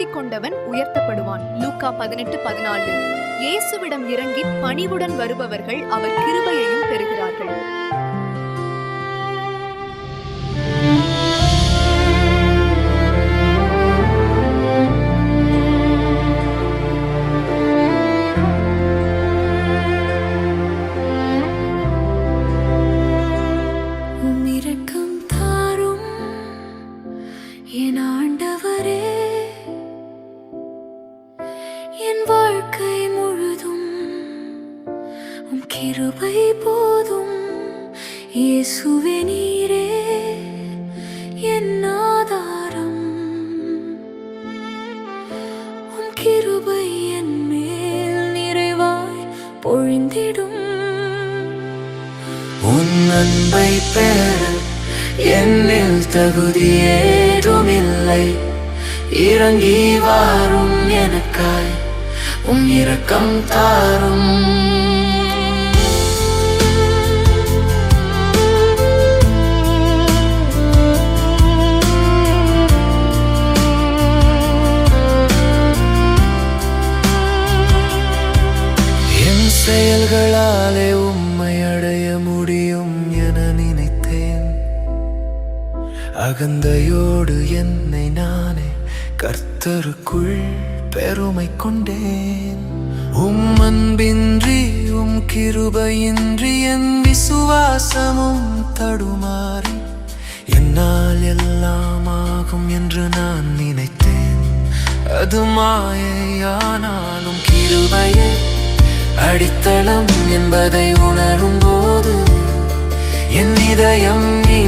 தாழ்த்திக் கொண்டவன் உயர்த்தப்படுவான். லூக்கா பதினெட்டு பதினாலு இயேசுவிடம் இறங்கி பணிவுடன் வருபவர்கள் அவர் கிருபையையும் பெறுகிறார்கள். கிருபை போதும். இயேசுவே நீரே என் ஆதாரம். உன் கிருபை என் மேல் நிறைவாய் பொழிந்திடும். உன் அன்பை பெற என்னில் தகுதி ஏதுமில்லை. இறங்கி வாரும் எனக்காய் உன் இரக்கம் தாரும். செயல்களாலே உம்மை அடைய முடியும் என நினைத்தேன். அகந்தையோடு என்னை நானே கர்த்தருக்குள் பெருமை கொண்டேன். உம் அன்பின்றி உம் கிருபையின்றி என் விசுவாசமும் தடுமாறி என்னால் எல்லாம் ஆகும் என்று நான் நினைத்தேன். அது மாயையானாலும் கிருபையே அடித்தளம் என்பதை உணரும் போது என் இதயம் நீ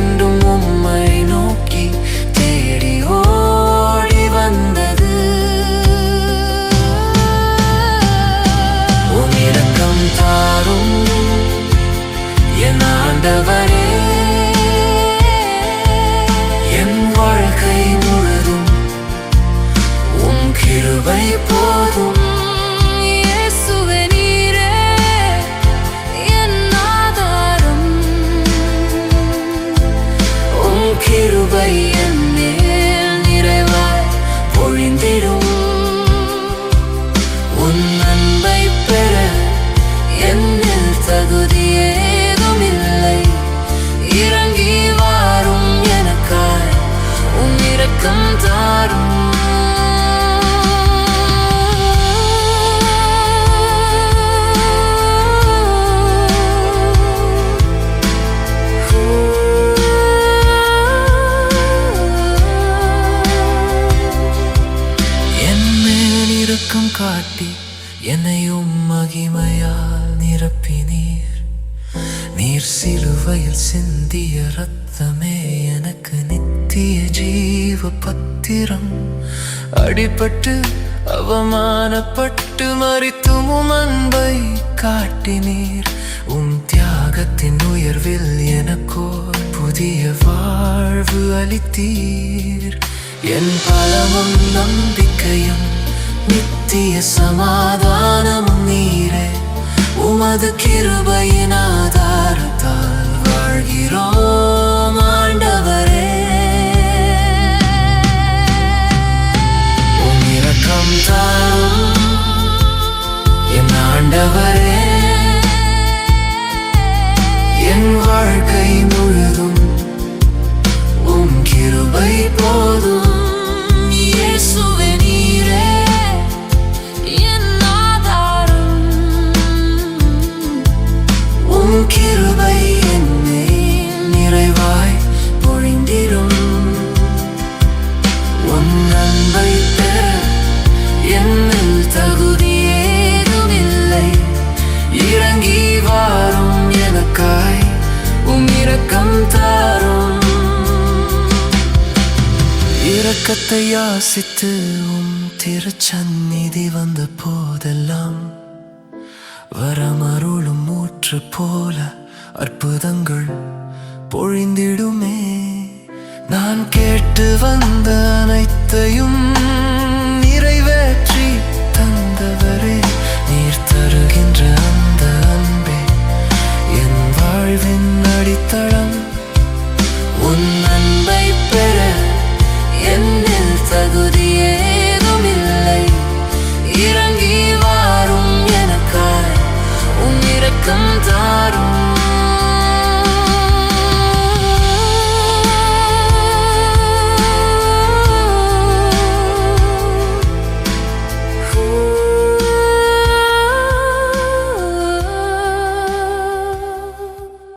காட்டி என்னையும் மகிமையால் நிரப்பினீர். நீர் சிலுவையில் சிந்திய ரத்தமே எனக்கு நித்திய ஜீவ பத்திரம். அடிபட்டு அவமானப்பட்டு மறித்தும் அன்பை காட்டினீர் உன் தியாகத்தின் உயர்வில் எனக்கோ புதிய வாழ்வு அளித்தீர். என் பலமும் நம்பிக்கையும் நித்திய சமாதானம் நீரே. உமது கிருபையின் ஆதாரத்தால் வாழ்கிறோம். எனக்காய் உம் இரக்கம் தாரும் இரக்கத்தை யாசித்து உம் திருச்சந்நிதி வந்த போதெல்லாம் வரமருளும் ஊற்று போல அற்புதங்கள் பொழிந்திடுமே நான் கேட்டு வந்த அனைத்தையும் வாழ்வின் அடித்தளம் உன் அன்பை பெற என்னில் தகுதியேதும் இல்லை இறங்கி வாரும் எனக்காய் உன் இறக்கம் தாரும்.